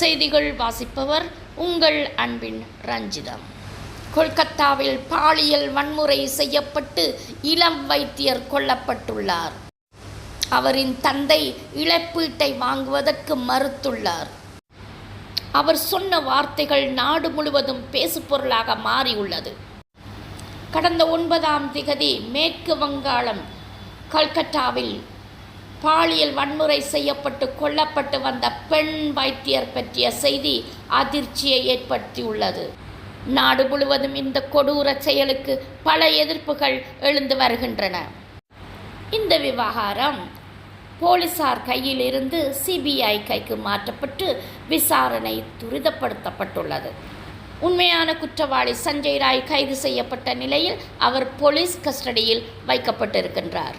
செய்திகள் வாசிப்பவர் உங்கள் அன்பின் ரஞ்சிதம். கொல்கத்தாவில் பாலியல் வன்முறை செய்யப்பட்டு இளம் வைத்தியர் கொல்லப்பட்டுள்ளார். அவரின் தந்தை இழப்பீட்டை வாங்குவதற்கு மறுத்துள்ளார். அவர் சொன்ன வார்த்தைகள் நாடு முழுவதும் பேசுபொருளாக மாறியுள்ளது. கடந்த ஒன்பதாம் திகதி மேற்கு வங்காளம் கல்கட்டாவில் பாலியல் வன்முறை செய்யப்பட்டு கொல்லப்பட்டு வந்த பெண் வைத்தியர் பற்றிய செய்தி அதிர்ச்சியை ஏற்படுத்தியுள்ளது. நாடு முழுவதும் இந்த கொடூர செயலுக்கு பல எதிர்ப்புகள் எழுந்து வருகின்றன. இந்த விவகாரம் போலீசார் கையில் இருந்து சிபிஐ கைக்கு மாற்றப்பட்டு விசாரணை துரிதப்படுத்தப்பட்டுள்ளது. உண்மையான குற்றவாளி சஞ்சய் ராய் கைது செய்யப்பட்ட நிலையில் அவர் போலீஸ் கஸ்டடியில் வைக்கப்பட்டிருக்கின்றார்.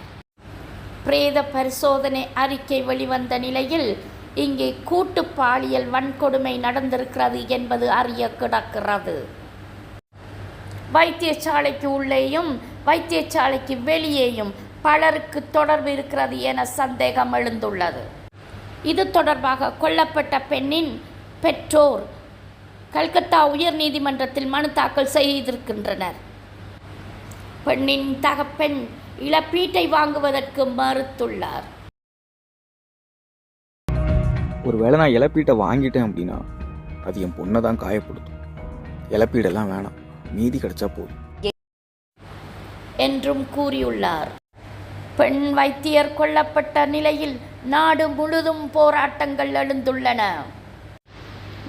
பிரேத பரிசோதனை அறிக்கை வெளிவந்த நிலையில் இங்கே கூட்டு பாலியல் வன்கொடுமை நடந்திருக்கிறது என்பது அறிய கிடக்கிறது. வைத்தியசாலைக்கு உள்ளேயும் வைத்தியசாலைக்கு வெளியேயும் பலருக்கு தொடர்பு இருக்கிறது என சந்தேகம் எழுந்துள்ளது. இது தொடர்பாக கொல்லப்பட்ட பெண்ணின் பெற்றோர் கல்கத்தா உயர் நீதிமன்றத்தில் மனு தாக்கல் செய்திருக்கின்றனர். பெண்ணின் தகப்பெண் இழப்பீட்டை வாங்குவதற்கு மறுத்துள்ளார். ஒருவேளை நான் இழப்பீட்டை வாங்கிட்டேன் அப்படின்னா அது என் பொண்ணை தான் காயப்படுத்தும். இழப்பீடெல்லாம் வேணாம். மீதி கிடைச்சா போதும். என்றும் கூறியுள்ளார். பெண் வைத்தியர் கொல்லப்பட்ட நிலையில் நாடு முழுதும் போராட்டங்கள் எழுந்துள்ளன.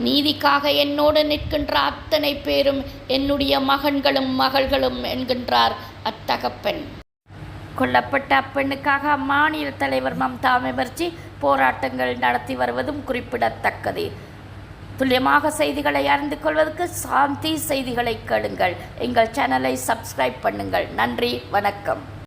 நீதிக்காக என்னோடு நிற்கின்ற அத்தனை பேரும் என்னுடைய மகன்களும் மகள்களும் என்கின்றார் அத்தகப்பெண் கொல்லப்பட்ட அப்பெண்ணுக்காக மாநில தலைவர் மம்தா பானர்ஜி போராட்டங்கள் நடத்தி வருவதும் குறிப்பிடத்தக்கது. துல்லியமாக செய்திகளை அறிந்து கொள்வதற்கு சாந்தி செய்திகளை கேளுங்கள். எங்கள் சேனலை சப்ஸ்கிரைப் பண்ணுங்கள். நன்றி வணக்கம்.